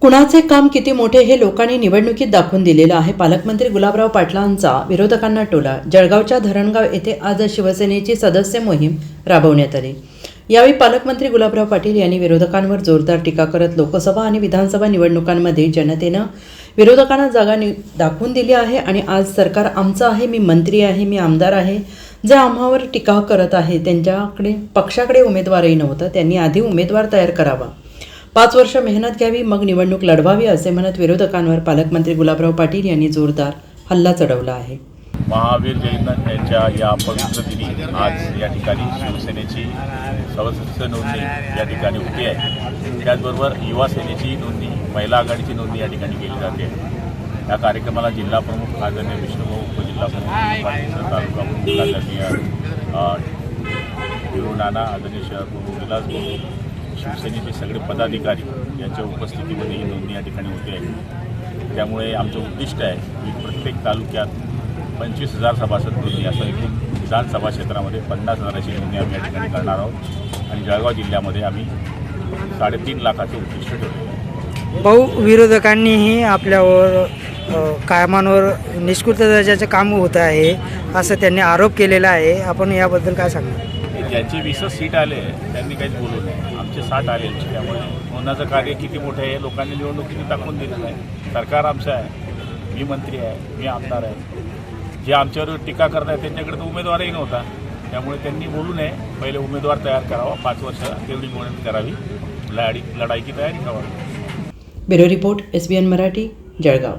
कुणाचे काम किती मोठे हे लोकांनी निवडणुकीत दाखवून दिलेलं आहे. पालकमंत्री गुलाबराव पाटलांचा विरोधकांना टोला. जळगावच्या धरणगाव येथे आज शिवसेनेची सदस्य मोहीम राबवण्यात आली. यावेळी पालकमंत्री गुलाबराव पाटील यांनी विरोधकांवर जोरदार टीका करत लोकसभा आणि विधानसभा निवडणुकांमध्ये जनतेनं विरोधकांना जागा नि दाखवून दिली आहे आणि आज सरकार आमचं आहे मी मंत्री आहे मी आमदार आहे. जे आम्हावर टीका करत आहे त्यांच्याकडे पक्षाकडे उमेदवारही नव्हतं. त्यांनी आधी उमेदवार तयार करावा. पाच वर्ष मेहनत घ्यावी मग निवडणूक लढवावी असे म्हणत विरोधकांवर पालकमंत्री गुलाबराव पाटील यांनी जोरदार हल्ला चढवला आहे. महावीर जयंत यांच्या या पवित्र दिनी आज या ठिकाणी शिवसेनेची सदस्य नोंदणी या ठिकाणी उभी आहे. त्याचबरोबर युवा सेनेची नोंदणी महिला आघाडीची नोंदणी या ठिकाणी केली जाते. या कार्यक्रमाला जिल्हा प्रमुख आदरणीय विष्णुभाऊ उपजिल्हा प्रमुख तालुका प्रमुख आदरणीय अ, नाना आदरणीय शहर प्रमुख विलास शिवसेनेचे सगळे पदाधिकारी यांच्या उपस्थितीमध्ये ही नोंदणी या ठिकाणी होते आहे. त्यामुळे आमचं उद्दिष्ट आहे की प्रत्येक तालुक्यात पंचवीस हजार सभासद नोंदणी असं एकूण विधानसभा क्षेत्रामध्ये पन्नास हजाराची नोंदणी आम्ही या ठिकाणी करणार आहोत. आणि जळगाव जिल्ह्यामध्ये आम्ही साडेतीन लाखाचे उद्दिष्ट आहे. भाऊ विरोधकांनीही आपल्यावर कामांवर निष्कृत दर्जाचे काम होत आहे असं त्यांनी आरोप केलेला आहे. आपण याबद्दल काय सांगणार? ज्यांचे वीसच सीट आले त्यांनी काहीच बोलू नये. आमचे साठ आले त्यामुळे नोंदण्याचं कार्य किती मोठं आहे हे लोकांनी निवडणुकीने दाखवून दिलेलं आहे सरकार आमचं आहे मी मंत्री आहे मी आमदार आहे. जे आमच्यावर टीका करत आहेत त्यांच्याकडे तर उमेदवारही नव्हता. त्यामुळे त्यांनी बोलू नये पहिले उमेदवार तयार करावा पाच वर्ष तेवढी मेहनत करावी. लढाई लढाईची तयारी करावी. Bureau report S B N Marathi Jalgaon.